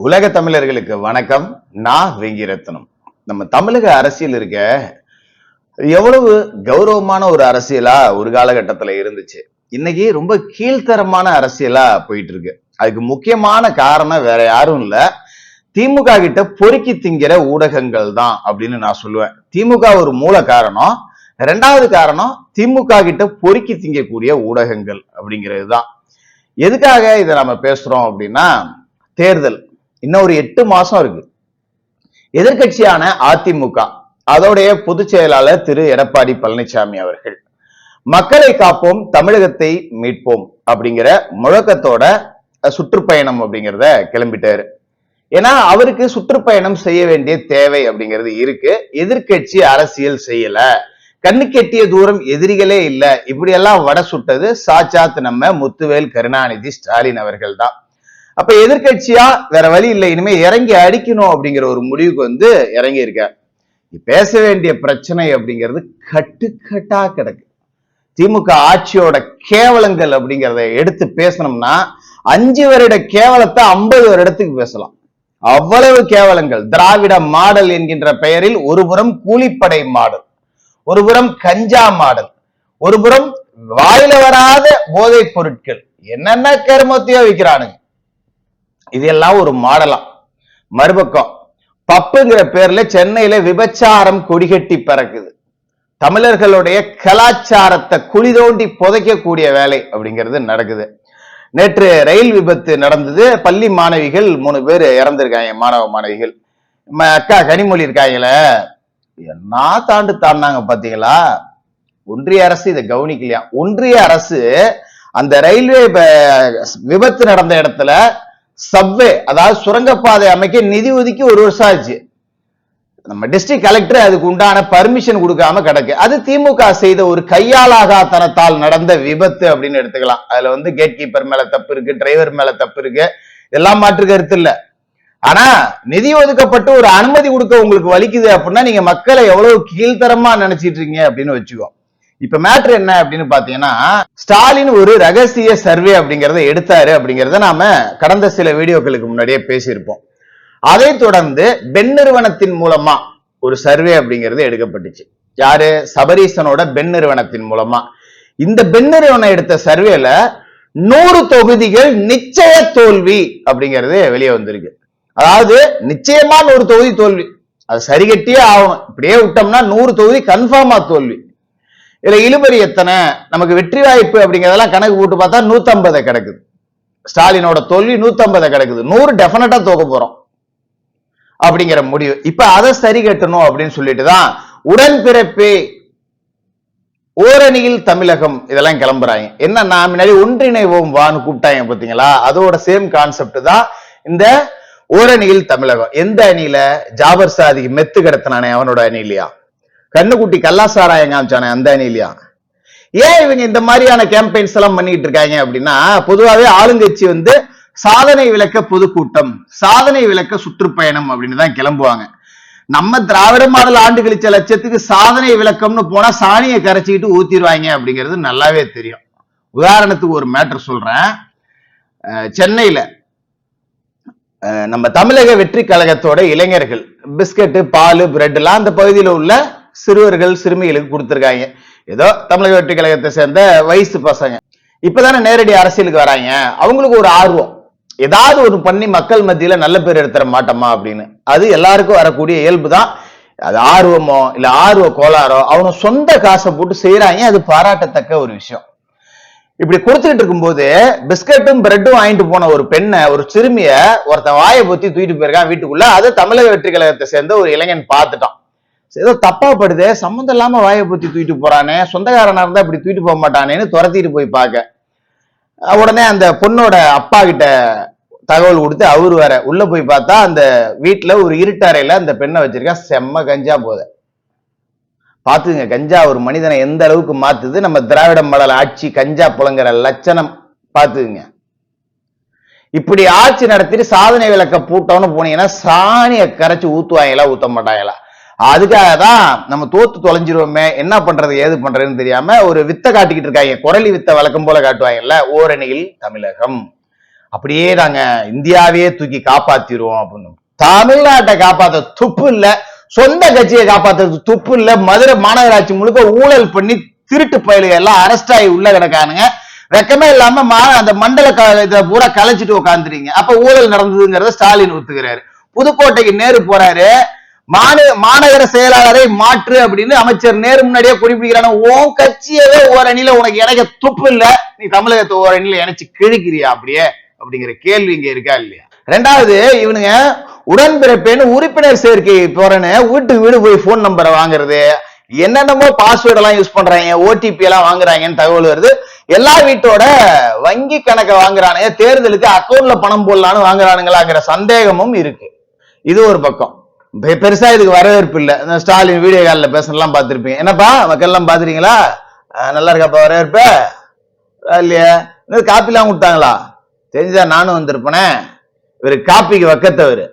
உலக தமிழர்களுக்கு வணக்கம். நான் வெங்கிரத்னம். நம்ம தமிழக அரசியல் இருக்க எவ்வளவு கௌரவமான ஒரு அரசியலா ஒரு காலகட்டத்துல இருந்துச்சு. இன்னைக்கு ரொம்ப கீழ்த்தரமான அரசியலா போயிட்டு இருக்கு அதுக்கு முக்கியமான காரணம் வேற யாரும் இல்ல. திமுக கிட்ட பொறுக்கி திங்கிற ஊடகங்கள் தான் அப்படின்னு நான் சொல்லுவேன். திமுக ஒரு மூல காரணம். ரெண்டாவது காரணம் திமுக கிட்ட பொறுக்கி திங்கக்கூடிய ஊடகங்கள் அப்படிங்கிறது தான். எதுக்காக இதை நம்ம பேசுறோம் அப்படின்னா தேர்தல். இன்னும் ஒரு எட்டு மாசம் இருக்கு. எதிர்கட்சியான அதிமுக அதோடைய பொதுச் செயலாளர் திரு எடப்பாடி பழனிசாமி அவர்கள் மக்களை காப்போம் தமிழகத்தை மீட்போம் அப்படிங்கிற முழக்கத்தோட சுற்றுப்பயணம் அப்படிங்கிறத கிளம்பிட்டாரு. ஏன்னா அவருக்கு சுற்றுப்பயணம் செய்ய வேண்டிய தேவை அப்படிங்கிறது இருக்கு. எதிர்க்கட்சி அரசியல் செய்யல. கண்ணு கெட்டிய தூரம் எதிரிகளே இல்ல. இப்படியெல்லாம் வட சுட்டது சாட்சாத் நம்ம முத்துவேல் கருணாநிதி ஸ்டாலின் அவர்கள் தான். அப்ப எதிர்கட்சியா வேற வழி இல்லை இனிமே இறங்கி அடிக்கணும் அப்படிங்கிற ஒரு முடிவுக்கு வந்து இறங்கி இருக்க பேச வேண்டிய பிரச்சனை அப்படிங்கிறது கட்டுக்கட்டா கிடக்கு. திமுக ஆட்சியோட கேவலங்கள் அப்படிங்கிறத எடுத்து பேசணும்னா அஞ்சு வருட கேவலத்தை ஐம்பது வருடத்துக்கு பேசலாம். அவ்வளவு கேவலங்கள். திராவிட மாடல் என்கின்ற பெயரில் ஒருபுறம் கூலிப்படை மாடல் ஒருபுறம் கஞ்சா மாடல் ஒருபுறம் வாயில வராத போதைப் பொருட்கள். என்னென்ன கருமத்தையோ விற்கிறானுங்க இதெல்லாம் ஒரு மாடலாம். மறுபக்கம் பப்புங்கிற பேர்ல சென்னையில விபச்சாரம் கொடிகட்டி பறக்குது. தமிழர்களுடைய கலாச்சாரத்தை குழி தோண்டி புதைக்கக்கூடிய வேலை அப்படிங்கிறது நடக்குது. நேற்று ரயில் விபத்து நடந்தது. பள்ளி மாணவிகள் மூணு பேர் இறந்திருக்காங்க மாணவ மாணவிகள். அக்கா கனிமொழி இருக்காங்களே. என்ன தாண்டு தாண்டாங்க பாத்தீங்களா? ஒன்றிய அரசு இதை கவனிக்கலையா? ஒன்றிய அரசு அந்த ரயில்வே விபத்து நடந்த இடத்துல சப்வே அதாவது சுரங்கப்பாதை அமைக்க நிதி ஒதுக்கி ஒரு வருஷம் ஆச்சு. நம்ம டிஸ்ட்ரிக்ட் கலெக்டர் அதுக்கு உண்டான பர்மிஷன் கொடுக்காம கிடக்கு. அது திமுக செய்த ஒரு கையாலாகாத்தனத்தால் நடந்த விபத்து அப்படின்னு எடுத்துக்கலாம். அதுல வந்து கேட் கீப்பர் மேல தப்பு இருக்கு டிரைவர் மேல தப்பு இருக்கு. இதெல்லாம் மாற்று கருத்து இல்ல. ஆனா நிதி ஒதுக்கப்பட்டு ஒரு அனுமதி கொடுக்க உங்களுக்கு வலிக்குது அப்படின்னா நீங்க மக்களை எவ்வளவு கீழ்த்தரமா நினைச்சிட்டு இருக்கீங்க அப்படின்னு வச்சுக்கோ. இப்ப மேட்ரு என்ன அப்படின்னு பாத்தீங்கன்னா ஸ்டாலின் ஒரு ரகசிய சர்வே அப்படிங்கறத எடுத்தாரு அப்படிங்கறத நாம கடந்த சில வீடியோக்களுக்கு முன்னாடியே பேசியிருப்போம். அதை தொடர்ந்து பெண் நிறுவனத்தின் மூலமா ஒரு சர்வே அப்படிங்கிறது எடுக்கப்பட்டுச்சு. யாரு? சபரீசனோட பெண் நிறுவனத்தின் மூலமா. இந்த பெண் நிறுவனம் எடுத்த சர்வேல நூறு தொகுதிகள் நிச்சய தோல்வி அப்படிங்கிறது வெளியே வந்திருக்கு. அதாவது நிச்சயமா நூறு தொகுதி தோல்வி. அது சரிகட்டியே ஆகணும். இப்படியே விட்டோம்னா நூறு தொகுதி கன்ஃபார்மா தோல்வி. இதுல இழுபறி எத்தனை? நமக்கு வெற்றி வாய்ப்பு அப்படிங்கறதெல்லாம் கணக்கு போட்டு பார்த்தா நூத்தம்பதை கிடக்குது. ஸ்டாலினோட தோல்வி நூத்தம்பதை கிடக்குது. நூறு டெஃபினட்டா தோக்க போறோம். அப்படிங்கிற முடிவு. இப்ப அதை சரி கட்டணும் அப்படின்னு சொல்லிட்டு தான் உடன்பிறப்பே ஓரணியில் தமிழகம் இதெல்லாம் கிளம்புறாங்க. என்ன நான் முன்னாடி ஒன்றிணைவோம் வான்னு கூப்பிட்டாங்க பாத்தீங்களா அதோட சேம் கான்செப்ட் தான் இந்த ஓரணியில் தமிழகம். எந்த அணியில? ஜாபர் சாதிக்கு மெத்து கிடத்தினானே அவனோட அணிலையா கண்ணுக்குட்டி கல்லாசாராயம் காமிச்சானே அந்த அணிலையா ஏன் இவங்க இந்த மாதிரியான கேம்பெயின்ஸ் எல்லாம் பண்ணிட்டு இருக்காங்க அப்படின்னா பொதுவாகவே ஆளுங்கட்சி வந்து சாதனை விளக்க பொதுக்கூட்டம் சாதனை விளக்க சுற்றுப்பயணம் அப்படின்னு தான் கிளம்புவாங்க. நம்ம திராவிட மாடல் ஆண்டு கழிச்ச லட்சத்துக்கு சாதனை விளக்கம்னு போனா சாணியை கரைச்சிக்கிட்டு ஊத்திடுவாங்க அப்படிங்கிறது நல்லாவே தெரியும். உதாரணத்துக்கு ஒரு மேட்டர் சொல்றேன். சென்னையில நம்ம தமிழக வெற்றி கழகத்தோட இளைஞர்கள் பிஸ்கட்டு பால் பிரெட் எல்லாம் அந்த பகுதியில் உள்ள சிறுவர்கள் சிறுமிகளுக்கு கொடுத்துருக்காங்க. ஏதோ தமிழக வெற்றி கழகத்தை சேர்ந்த வயசு பசங்க. இப்பதானே நேரடி அரசியலுக்கு வராங்க. அவங்களுக்கு ஒரு ஆர்வம். ஏதாவது ஒரு பண்ணி மக்கள் மத்தியில நல்ல பேர் எடுத்துட மாட்டோமா அப்படின்னு. அது எல்லாருக்கும் வரக்கூடிய இயல்பு தான். அது ஆர்வமோ இல்ல ஆர்வ கோளாறோ அவங்க சொந்த காசை போட்டு செய்யறாங்க அது பாராட்டத்தக்க ஒரு விஷயம். இப்படி கொடுத்துக்கிட்டு இருக்கும்போது பிஸ்கட்டும் பிரெட்டும் வாங்கிட்டு போன ஒரு பெண்ணை ஒரு சிறுமிய ஒருத்தன் வாயை பொத்தி தூக்கிட்டு போயிருக்கான் வீட்டுக்குள்ள. அதை தமிழக வெற்றி கழகத்தை சேர்ந்த ஒரு இளைஞன் பார்த்துட்டான். ஏதோ தப்பா படுது சம்மந்தம் இல்லாம வாயை பொத்தி தூக்கிட்டு போறானே சொந்தக்காரனா இருந்தா இப்படி தூக்கிட்டு போக மாட்டானேன்னு துரத்திட்டு போய் பார்க்க. உடனே அந்த பொண்ணோட அப்பா கிட்ட தகவல் கொடுத்து அவரு வேற உள்ள போய் பார்த்தா அந்த வீட்டுல ஒரு இருட்டறையில அந்த பெண்ணை வச்சிருக்கா செம்ம கஞ்சா போத. பாத்துங்க கஞ்சா ஒரு மனிதனை எந்த அளவுக்கு மாத்துது நம்ம திராவிட மடல் ஆட்சி கஞ்சா புலங்கிற லட்சணம் பார்த்துக்குங்க. இப்படி ஆட்சி நடத்திட்டு சாதனை விளக்க பூட்டோன்னு போனீங்கன்னா சாணியை கரைச்சி ஊத்துவாங்களா ஊத்த மாட்டாங்களா அதுக்காக தான் நம்ம தோத்து தொலைஞ்சிருவோமே என்ன பண்றது ஏது பண்றதுன்னு தெரியாம ஒரு வித்தை காட்டிக்கிட்டு இருக்காங்க. குரலி வித்தை வழக்கம் போல காட்டுவாங்கல்ல ஓரணியில் தமிழகம். அப்படியே நாங்க இந்தியாவையே தூக்கி காப்பாத்திடுவோம் அப்படின்னு. தமிழ்நாட்டை காப்பாத்த துப்பு இல்ல சொந்த கட்சியை காப்பாத்துறது துப்பு இல்ல மதுரை மாநகராட்சி முழுக்க ஊழல் பண்ணி திருட்டு பயலுக எல்லாம் அரெஸ்ட் ஆகி உள்ள கிடக்கானுங்க. வெக்கமே இல்லாம மா- அந்த மண்டல இதை பூரா கலைச்சிட்டு உட்காந்துறீங்க அப்ப ஊழல் நடந்ததுங்கிறத ஸ்டாலின் ஒத்துக்கிறாரு. புதுக்கோட்டைக்கு நேரு போறாரு. மாநகர செயலாளரை மாற்று அப்படின்னு அமைச்சர் நேரு முன்னாடியே குறிப்பிடுகிறான உன் கட்சியவே ஓரணியில உனக்கு இணைக்க துப்பு இல்ல. நீ தமிழகத்தை ஓரணியில இணைச்சு கிழிக்கிறியா அப்படியே? அப்படிங்கிற கேள்வி இங்க இருக்கா இல்லையா? ரெண்டாவது இவனுங்க உடன்பிறப்பேன்னு உறுப்பினர் சேர்க்கை போறேன்னு வீட்டுக்கு வீடு போய் போன் நம்பரை வாங்குறது என்னென்னமோ பாஸ்வேர்ட் எல்லாம் யூஸ் பண்றாங்க ஓடிபி எல்லாம் வாங்குறாங்கன்னு தகவல் வருது. எல்லா வீட்டோட வங்கி கணக்கை வாங்குறானுங்க தேர்தலுக்கு அக்கௌண்ட்ல பணம் போடலான்னு வாங்குறானுங்களாங்கிற சந்தேகமும் இருக்கு. இது ஒரு பக்கம். பெருசா இதுக்கு வரவேற்பு இல்ல. இந்த ஸ்டாலின் வீடியோ காலில் பேசலாம் பார்த்துருப்பீங்க. என்னப்பா மக்கள் எல்லாம் பாத்துறீங்களா நல்லா இருக்காப்பா வரவேற்பு? இல்லையா. இந்த காப்பிலாம் கொடுத்தாங்களா? தெரிஞ்சா நானும் வந்திருப்பேனே. இவரு காப்பிக்கு வக்கத்தவரு.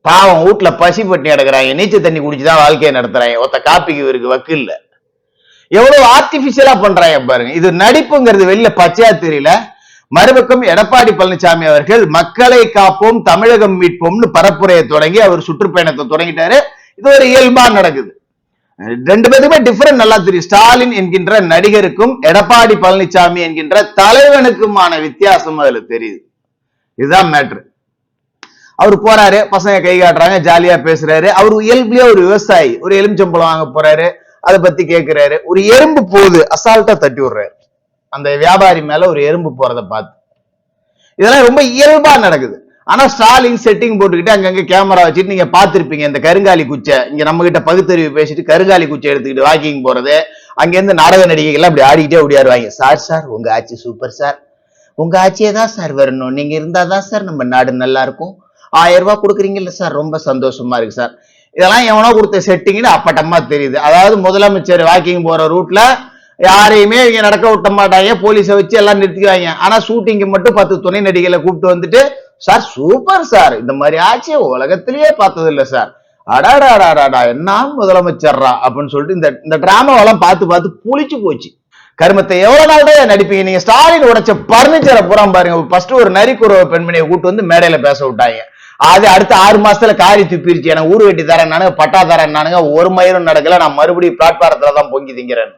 பாவம் வீட்டில் பசி பட்டினி கிடக்குறாங்க. நீச்சல் தண்ணி குடிச்சுதான் வாழ்க்கையை நடத்துறாங்க. ஒத்த காப்பிக்கு இவருக்கு வக்கு இல்ல. எவ்வளவு ஆர்டிபிஷியலா பண்றாங்க பாருங்க. இது நடிப்புங்கிறது வெளியில பச்சையா தெரியல. மறுபக்கம் எடப்பாடி பழனிசாமி அவர்கள் மக்களை காப்போம் தமிழகம் மீட்போம்னு பரப்புரையை தொடங்கி அவர் சுற்றுப்பயணத்தை தொடங்கிட்டாரு. இது ஒரு இயல்பா நடக்குது. ரெண்டு பேருக்குமே டிஃபரெண்ட் நல்லா தெரியும். ஸ்டாலின் என்கின்ற நடிகருக்கும் எடப்பாடி பழனிசாமி என்கின்ற தலைவனுக்குமான வித்தியாசம் அதுல தெரியுது. இதுதான் மேட்ரு அவர் போறாரு பசங்க கை காட்டுறாங்க ஜாலியா பேசுறாரு. அவர் இயல்புலயே ஒரு விவசாயி ஒரு எலுமிச்சம்பழம் வாங்க போறாரு அதை பத்தி கேட்கிறாரு ஒரு எறும்பு போகுது அசால்ட்டா தட்டி விடுறாரு. அந்த வியாபாரி மேல ஒரு எறும்பு போறத பார்த்து. இதெல்லாம் ரொம்ப இயல்பா நடக்குது. ஆனா ஸ்டாலின் செட்டிங் போட்டுக்கிட்டு அங்கங்க கேமரா வச்சுட்டு நீங்க பாத்திருப்பீங்க இந்த கருங்காலி குச்சை. இங்க நம்ம கிட்ட பகுத்தறிவு பேசிட்டு கருங்காலி குச்சை எடுத்துக்கிட்டு வாக்கிங் போறது. அங்கேருந்து நாடக நடிகைகள் அப்படி ஆடிக்கிட்டே ஓடியாருவாங்க. சார் சார் உங்க ஆட்சி சூப்பர் சார். உங்க ஆட்சியே தான் சார் வரணும். நீங்க இருந்தாதான் சார் நம்ம நாடு நல்லா இருக்கும். ஆயிரம் ரூபாய் கொடுக்குறீங்கல்ல சார். ரொம்ப சந்தோஷமா இருக்கு சார். இதெல்லாம் எவனோ கொடுத்த செட்டிங்னு அப்பட்டமா தெரியுது. அதாவது முதலமைச்சர் வாக்கிங் போற ரூட்ல யாரையுமே இங்க நடக்க விட்ட மாட்டாங்க. போலீஸை வச்சு எல்லாம் நிறுத்திக்குவாங்க ஆனா ஷூட்டிங்க்கு மட்டும் பத்து துணை நடிகளை கூப்பிட்டு வந்துட்டு சார் சூப்பர் சார். இந்த மாதிரி ஆச்சு உலகத்திலேயே பார்த்தது இல்லை சார். அடாடாடாடாடா என்ன முதலமைச்சர்ரா? அப்படின்னு சொல்லிட்டு இந்த இந்த டிராமாவெல்லாம் பார்த்து பார்த்து புளிச்சு போச்சு. கருமத்தை எவ்வளவு நாள் தான் நடிப்பீங்க? நீங்க ஸ்டாலின் உடைச்ச பர்னிச்சரை பூரா பாருங்க. ஃபர்ஸ்ட் ஒரு நரிக்குறவ பெண்மணியை கூட்டு வந்து மேடையில பேச விட்டாங்க. அது அடுத்த ஆறு மாசத்துல காரி துப்பிருச்சு. எனக்கு ஊர் வெட்டி தரேன் நானுங்க பட்டா தரேன் நானுங்க ஒரு மயிரும் நடக்கல. நான் மறுபடியும் பிளாட்பாரத்துல தான் பொங்கி திங்கிறேன்.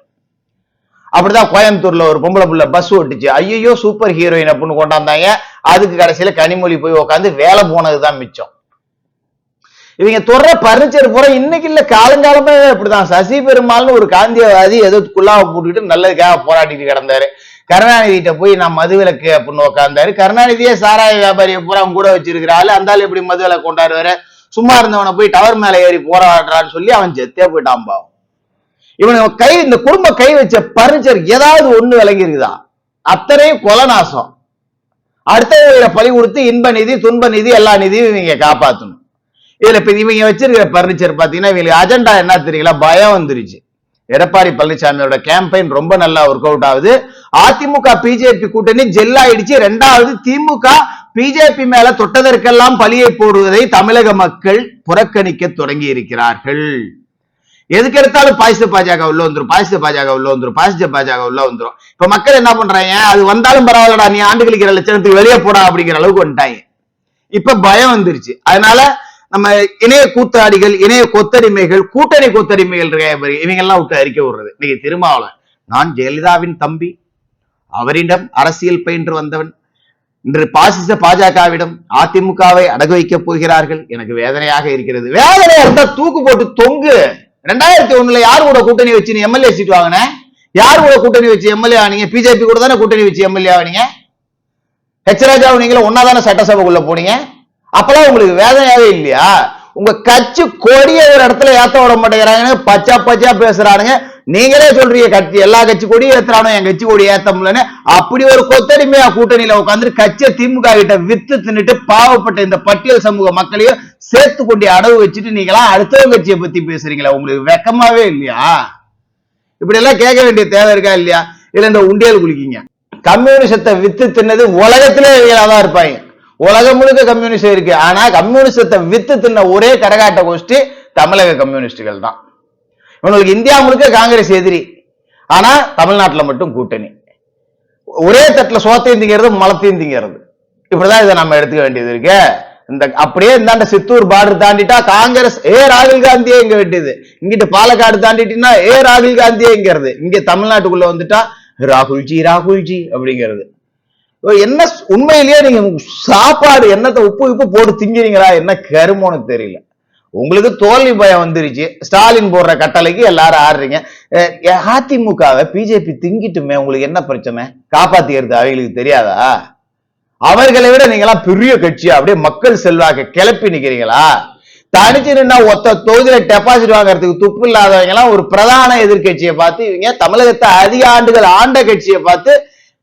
அப்படிதான் கோயம்புத்தூர்ல ஒரு பொம்பளை புள்ள பஸ் ஓட்டுச்சு. ஐயோ சூப்பர் ஹீரோயின் அப்படின்னு கொண்டாந்தாங்க. அதுக்கு கடைசியில கனிமொழி போய் உட்காந்து வேலை போனதுதான் மிச்சம். இவங்க தொடர பர்னிச்சர் பூரா இன்னைக்கு இல்ல காலங்காலமே இப்படிதான். சசி பெருமாள்னு ஒரு காந்தியவாதி ஏதோ குல்லாவை போட்டுக்கிட்டு நல்லதுக்காக போராட்டிட்டு கிடந்தாரு. கருணாநிதி கிட்ட போய் நான் மதுவிலக்கு அப்படின்னு உட்காந்தாரு கருணாநிதியே சாராய வியாபாரியை பூரா அவங்க கூட வச்சிருக்கிற ஆளு அந்த ஆளு எப்படி கொண்டாடுவாரு? சும்மா இருந்தவனை போய் டவர் மேல ஏறி போராடுறான்னு சொல்லி அவன் செத்தே போயிட்டான் பாவம். இவன் கை இந்த குடும்ப கை வச்ச பர்னிச்சர் ஏதாவது ஒண்ணு விளங்கி இருக்குதா அத்தனையும் கொலநாசம். நாசம் பழி கொடுத்து இன்ப நிதி துன்ப நிதி எல்லா நிதியும் இவங்க காப்பாத்தணும். இதுல இப்ப இவங்க வச்சிருக்கிற பர்னிச்சர் பாத்தீங்கன்னா இவங்களுக்கு அஜெண்டா என்ன தெரியல பயம் வந்துருச்சு. எடப்பாடி பழனிசாமியோட கேம்பெயின் ரொம்ப நல்லா ஒர்க் அவுட் ஆகுது. அதிமுக பிஜேபி கூட்டணி ஜெல் ஆயிடுச்சு. ரெண்டாவது திமுக பிஜேபி மேல தொட்டதற்கெல்லாம் பழியை போடுவதை தமிழக மக்கள் புறக்கணிக்க தொடங்கி இருக்கிறார்கள் எதுக்கு எடுத்தாலும் பாசிச பாஜக உள்ள வந்துடும் பாசிச பாஜக உள்ள வந்துடும் பாசிச பாஜக உள்ள வந்துரும். இப்ப மக்கள் என்ன பண்றாங்க? அது வந்தாலும் பரவாயில்லடா நீ ஆண்டு கழிக்கிற லட்சணத்துக்கு வெளியே போடா அப்படிங்கிற அளவுக்கு வந்துட்டாங்க. இப்ப பயம் வந்துருச்சு. அதனால நம்ம இணைய கூத்தாடிகள் இணைய கொத்தடிமைகள் கூட்டணி கொத்தடிமைகள் இருக்காங்க இவங்க எல்லாம் விட்டு அறிக்கை விடுறது. இன்னைக்கு திருமாவளவன் நான் ஜெயலலிதாவின் தம்பி அவரிடம் அரசியல் பயின்று வந்தவன். இன்று பாசிச பாஜகவிடம் அதிமுகவை அடகு வைக்கப் போகிறார்கள். எனக்கு வேதனையாக இருக்கிறது. வேதனையா இருந்தா தூக்கு போட்டு தொங்கு. ரெண்டாயிரத்தி ஒண்ணுல யார் கூட கூட்டணி வச்சு நீ எம்எல்ஏ சீட் வாங்கின? யார் கூட கூட்டணி வச்சு எம்எல்ஏ ஆனீங்க? பிஜேபி கூட தானே கூட்டணி வச்சு எம்எல்ஏ ஆனீங்க? ஹெச் ராஜா நீங்களும் ஒன்னாதானே சட்டசபைக்குள்ள போனீங்க? அப்பெல்லாம் உங்களுக்கு வேதனையாவே இல்லையா? உங்க கட்சி கொடிய ஒரு இடத்துல ஏத்த விட மாட்டேங்கிறாங்க பச்சா பச்சா பேசுறானுங்க. நீங்களே சொல்றீங்க கட்சி எல்லா கட்சி கொடியும் ஏத்துறானோ என் கட்சி கொடி ஏத்த முடியலன்னு. அப்படி ஒரு கொத்தடிமையா கூட்டணியில உட்காந்து கட்சியை திமுக கிட்ட வித்து தின்னுட்டு பாவப்பட்ட இந்த பட்டியல் சமூக மக்களையும் சேர்த்து கொண்டு அடவு வச்சுட்டு நீங்களாம் அடுத்தவங்க கட்சியை பத்தி பேசுறீங்களா? உங்களுக்கு வெக்கமாவே இல்லையா? இப்படி எல்லாம் கேட்க வேண்டிய தேவை இருக்கா இல்லையா? இல்ல இந்த உண்டியல் குளிக்கீங்க கம்யூனிசத்தை வித்து தின்னது உலகத்திலே இவங்களா தான் இருப்பாங்க. உலகம் முழுக்க கம்யூனிஸ்ட் இருக்கு. ஆனா கம்யூனிசத்தை வித்து தின்ன ஒரே கரகாட்ட கோஷ்டி தமிழக கம்யூனிஸ்டுகள் தான். இவங்களுக்கு இந்தியா முழுக்க காங்கிரஸ் எதிரி. ஆனா தமிழ்நாட்டுல மட்டும் கூட்டணி. ஒரே தட்டுல சோத்தையும் திங்கிறது மலத்தையும் திங்கிறது இப்படிதான் இதை நம்ம எடுத்துக்க வேண்டியது இருக்கு. இந்த அப்படியே இந்தாண்ட சித்தூர் பார்டர் தாண்டிட்டா காங்கிரஸ் ஏ ராகுல் காந்தியே இங்க வெட்டியது இங்கிட்டு பாலக்காடு தாண்டிட்டீங்கன்னா ஏ ராகுல் காந்தியே இங்கிறது. இங்க தமிழ்நாட்டுக்குள்ள வந்துட்டா ராகுல்ஜி ராகுல்ஜி அப்படிங்கிறது. ஓ, என்ன உண்மையிலேயே நீங்க சாப்பாடு என்னத்தை உப்பு உப்பு போட்டு திங்கிறீங்களா? என்ன கருமோன்னு தெரியல. உங்களுக்கு தோல்வி பயம் வந்துருச்சு. ஸ்டாலின் போடுற கட்டளைக்கு எல்லாரும் ஆடுறீங்க அதிமுகவை பிஜேபி திங்கிட்டுமே உங்களுக்கு என்ன பிரச்சனை? காப்பாத்திக்கிறது அவங்களுக்கு தெரியாதா? அவர்களை விட நீங்களாம் பெரிய கட்சி அப்படியே மக்கள் செல்வாக்க கிளப்பி நிக்கிறீங்களா? தனிச்சு நின்னா ஒத்த தொகுதியில டெபாசிட் வாங்குறதுக்கு துப்பு இல்லாதவங்க எல்லாம் ஒரு பிரதான எதிர்கட்சியை பார்த்து இவங்க தமிழகத்தை அதிக ஆண்டுகள் ஆண்ட கட்சியை பார்த்து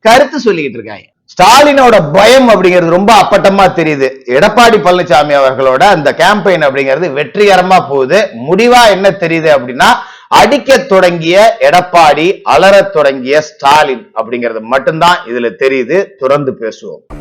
கருத்து சொல்லிக்கிட்டு இருக்காங்க. ஸ்டாலினோட பயம் அப்படிங்கிறது ரொம்ப அப்பட்டமா தெரியுது. எடப்பாடி பழனிசாமி அவர்களோட அந்த கேம்பெயின் அப்படிங்கிறது வெற்றிகரமா போகுது. முடிவா என்ன தெரியுது அப்படின்னா அடிக்க தொடங்கிய எடப்பாடி அலறத் தொடங்கிய ஸ்டாலின் அப்படிங்கிறது மட்டும்தான் இதுல தெரியுது. துறந்து பேசுவோம்.